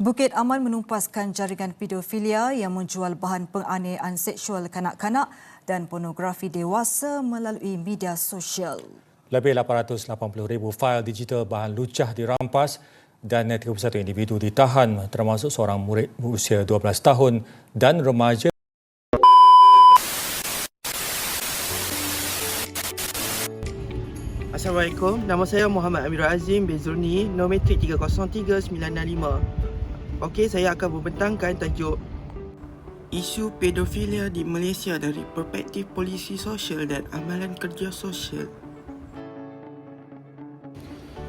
Bukit Aman menumpaskan jaringan pedofilia yang menjual bahan penganiayaan seksual kanak-kanak dan pornografi dewasa melalui media sosial. Lebih 880,000 fail digital bahan lucah dirampas dan 31 individu ditahan termasuk seorang murid berusia 12 tahun dan remaja Assalamualaikum, nama saya Muhammad Amirul Azim bin Zulni, nombor metrik 303965. Okey, saya akan membentangkan tajuk Isu pedofilia di Malaysia dari perspektif polisi sosial dan amalan kerja sosial.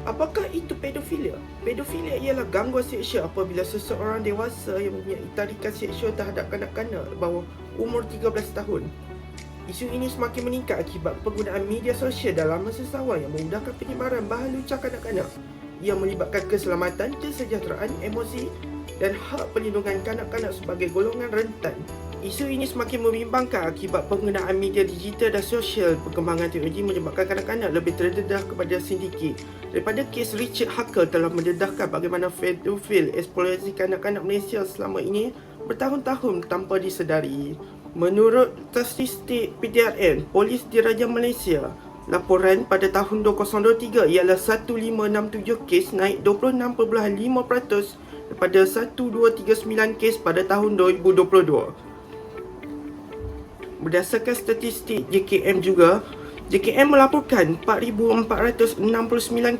Apakah itu pedofilia? Pedofilia ialah gangguan seksual apabila seseorang dewasa yang mempunyai tarikan seksual terhadap kanak-kanak bawah umur 13 tahun Isu ini semakin meningkat akibat penggunaan media sosial dalam masa sawal yang memudahkan penyebaran bahan lucah kanak-kanak yang melibatkan keselamatan, kesejahteraan, emosi dan hak perlindungan kanak-kanak sebagai golongan rentan. Isu ini semakin membimbangkan akibat penggunaan media digital dan sosial. Perkembangan teknologi menyebabkan kanak-kanak lebih terdedah kepada sindiket. Daripada kes Richard Huckle telah mendedahkan bagaimana pedofil eksploitasi kanak-kanak Malaysia selama ini bertahun-tahun tanpa disedari. Menurut statistik PDRN, Polis Diraja Malaysia, laporan pada tahun 2023 ialah 1567 kes naik 26.5% daripada 1239 kes pada tahun 2022. Berdasarkan statistik JKM juga, JKM melaporkan 4,469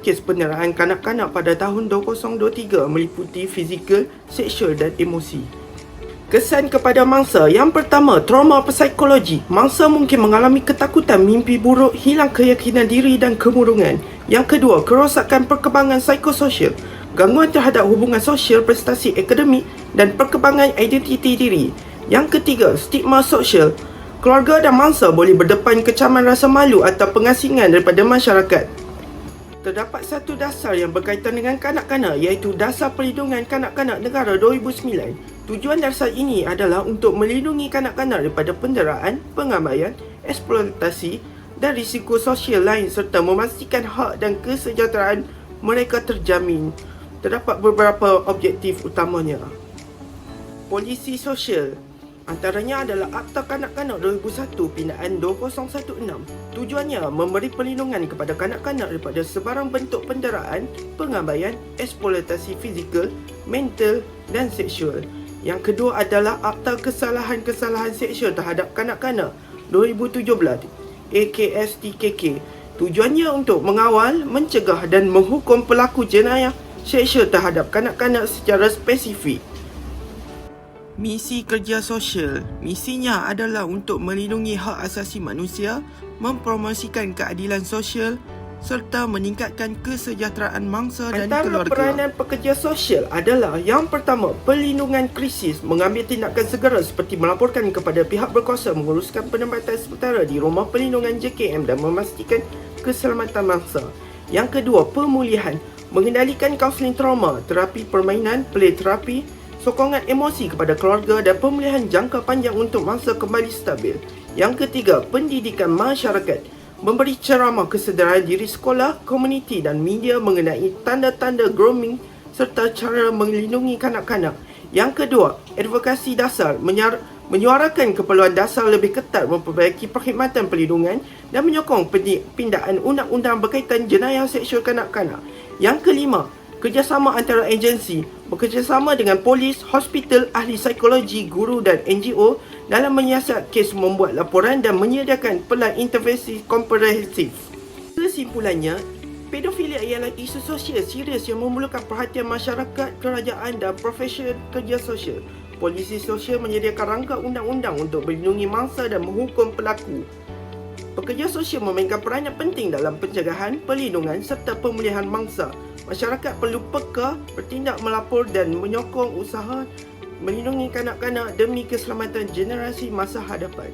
kes penderaan kanak-kanak pada tahun 2023 meliputi fizikal, seksual dan emosi. Kesan kepada mangsa Yang pertama, trauma psikologi Mangsa mungkin mengalami ketakutan, mimpi buruk, hilang keyakinan diri dan kemurungan Yang kedua, kerosakan perkembangan psikososial Gangguan terhadap hubungan sosial, prestasi akademik dan perkembangan identiti diri Yang ketiga, stigma sosial Keluarga dan mangsa boleh berdepan kecaman rasa malu atau pengasingan daripada masyarakat Terdapat satu dasar yang berkaitan dengan kanak-kanak iaitu Dasar Perlindungan Kanak-kanak Negara 2009. Tujuan dasar ini adalah untuk melindungi kanak-kanak daripada penderaan, pengabaian, eksploitasi dan risiko sosial lain serta memastikan hak dan kesejahteraan mereka terjamin. Terdapat beberapa objektif utamanya. Polisi sosial Antaranya adalah Akta Kanak-Kanak 2001 Pindaan 2016. Tujuannya memberi perlindungan kepada kanak-kanak daripada sebarang bentuk penderaan, pengabaian, eksploitasi fizikal, mental dan seksual. Yang kedua adalah Akta Kesalahan-Kesalahan Seksual terhadap Kanak-Kanak 2017 AKSTKK. Tujuannya untuk mengawal, mencegah dan menghukum pelaku jenayah seksual terhadap kanak-kanak secara spesifik. Misi kerja sosial. Misinya adalah untuk melindungi hak asasi manusia Mempromosikan keadilan sosial Serta meningkatkan kesejahteraan mangsa dan Antara keluarga. Antara peranan pekerja sosial adalah Yang pertama, perlindungan krisis Mengambil tindakan segera seperti melaporkan kepada pihak berkuasa Menguruskan penempatan sementara di rumah perlindungan JKM Dan memastikan keselamatan mangsa. Yang kedua, pemulihan Mengendalikan kaunseling trauma, terapi permainan, play terapi sokongan emosi kepada keluarga dan pemulihan jangka panjang untuk mangsa kembali stabil. Yang ketiga, pendidikan masyarakat. Memberi ceramah kesedaran diri sekolah, komuniti dan media mengenai tanda-tanda grooming serta cara melindungi kanak-kanak. Yang kedua, advokasi dasar menyar- menyuarakan keperluan dasar lebih ketat memperbaiki perkhidmatan perlindungan dan menyokong pindaan undang-undang berkaitan jenayah seksual kanak-kanak. Yang kelima, kerjasama antara agensi bekerjasama dengan polis, hospital, ahli psikologi, guru dan NGO dalam menyiasat kes membuat laporan dan menyediakan pelan intervensi komprehensif. Kesimpulannya, pedofilia ialah isu sosial serius yang memerlukan perhatian masyarakat, kerajaan dan profesional kerja sosial. Polisi sosial menyediakan rangka undang-undang untuk melindungi mangsa dan menghukum pelaku. Pekerja sosial memainkan peranan penting dalam pencegahan, perlindungan serta pemulihan mangsa. Masyarakat perlu peka, bertindak melapor dan menyokong usaha melindungi kanak-kanak demi keselamatan generasi masa hadapan.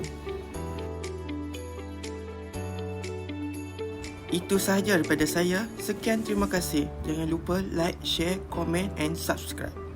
Itu sahaja daripada saya. Sekian terima kasih. Jangan lupa like, share, komen and subscribe.